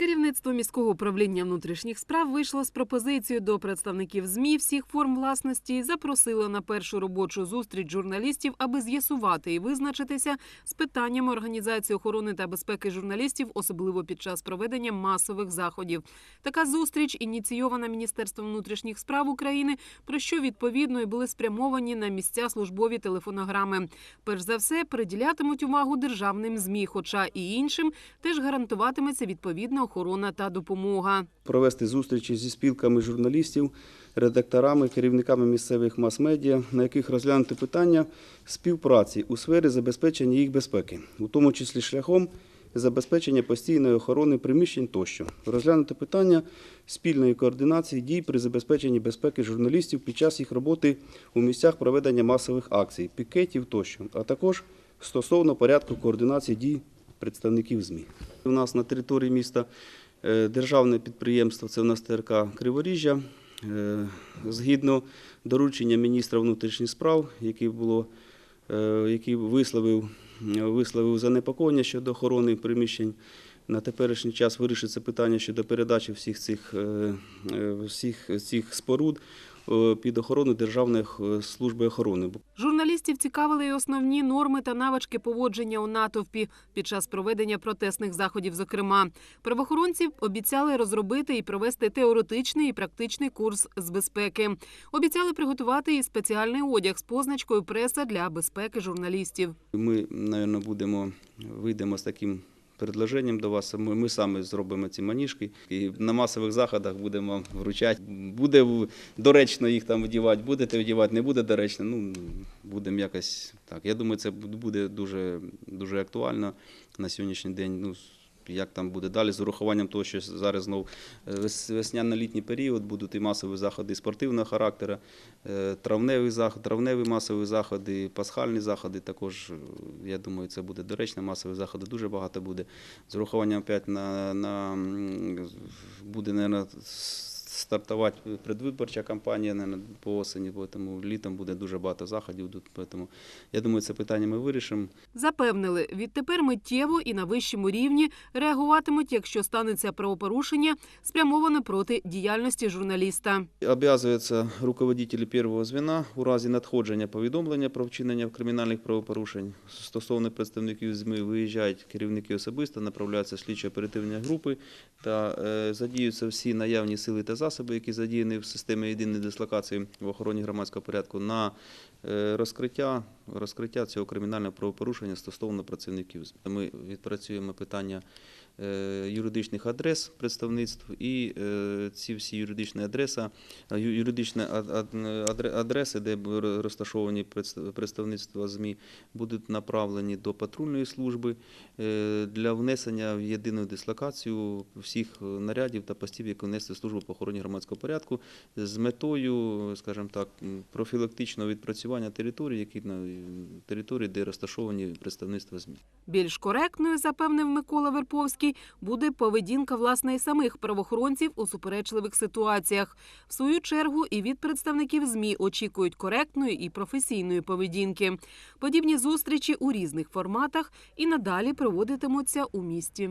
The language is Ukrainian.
Керівництво міського управління внутрішніх справ вийшло з пропозицією до представників ЗМІ всіх форм власності і запросило на першу робочу зустріч журналістів, аби з'ясувати і визначитися з питаннями організації охорони та безпеки журналістів, особливо під час проведення масових заходів. Така зустріч ініційована Міністерством внутрішніх справ України, про що відповідно і були спрямовані на місця службові телефонограми. Перш за все, приділятимуть увагу державним змі, хоча і іншим теж гарантуватиметься відповідна охорона та допомога. провести зустрічі зі спілками журналістів, редакторами, керівниками місцевих мас-медіа, на яких розглянути питання співпраці у сфері забезпечення їх безпеки, у тому числі шляхом забезпечення постійної охорони приміщень тощо, розглянути питання спільної координації дій при забезпеченні безпеки журналістів під час їх роботи у місцях проведення масових акцій, пікетів тощо, а також стосовно порядку координації дій представників ЗМІ. У нас на території міста е, державне підприємство, це у нас ТРК Криворіжжя. Е, Згідно доручення міністра внутрішніх справ, який було, е, який висловив, висловив занепокоєння щодо охорони приміщень. На теперішній час вирішиться питання щодо передачі всіх цих, всіх цих споруд під охорону Державної е, служби охорони. Журналістів цікавили й основні норми та навички поводження у натовпі під час проведення протестних заходів. Зокрема, правоохоронці обіцяли розробити і провести теоретичний і практичний курс з безпеки. Обіцяли приготувати і спеціальний одяг з позначкою преса для безпеки журналістів. Ми, мабуть, будемо вийдемо з таким предложенням до вас. Ми, ми саме зробимо ці маніжки і на масових заходах будемо вручати. Буде доречно їх там одівати, будете одівати, не буде доречно. Ну будемо якось так. Я думаю, це буде дуже дуже актуально на сьогоднішній день. Ну як там буде далі з урахуванням того, що зараз знов е, весняно-літній період будуть і масові заходи спортивного характеру, е, травневі заходи, травневі масові заходи, пасхальні заходи. Також е, я думаю, це буде доречно. Масові заходи дуже багато буде. З урахуванням опять на, на буде, мабуть, стартувати предвиборча кампанія наверно, по осені, бо тому літом буде дуже багато заходів. Тому я думаю, це питання ми вирішимо. Запевнили, відтепер миттєво і на вищому рівні реагуватимуть, якщо станеться правопорушення, спрямоване проти діяльності журналіста. Обязуються руководителі первого звена у разі надходження повідомлення про вчинення кримінальних правопорушень стосовно представників ЗМІ виїжджають керівники особисто, направляються слідчо оперативні групи та е, задіються всі наявні сили та засоби, які задіяні в системі єдиної дислокації в охороні громадського порядку на е, розкриття, розкриття цього кримінального правопорушення стосовно працівників. Ми відпрацюємо питання е, юридичних адрес представництв і е, ці всі юридичні адреса, е, юридичні ад- ад- адре- адреси, де розташовані представ- представництва ЗМІ, будуть направлені до патрульної служби для внесення в єдину дислокацію всіх нарядів та постів, які внесли службу по охороні громадського порядку, з метою, скажімо так, профілактичного відпрацювання територій, які території, де розташовані представництва ЗМІ. Більш коректною, запевнив Микола Верповський, буде поведінка власне і самих правоохоронців у суперечливих ситуаціях. В свою чергу і від представників ЗМІ очікують коректної і професійної поведінки. Подібні зустрічі у різних форматах і надалі проводитимуться у місті.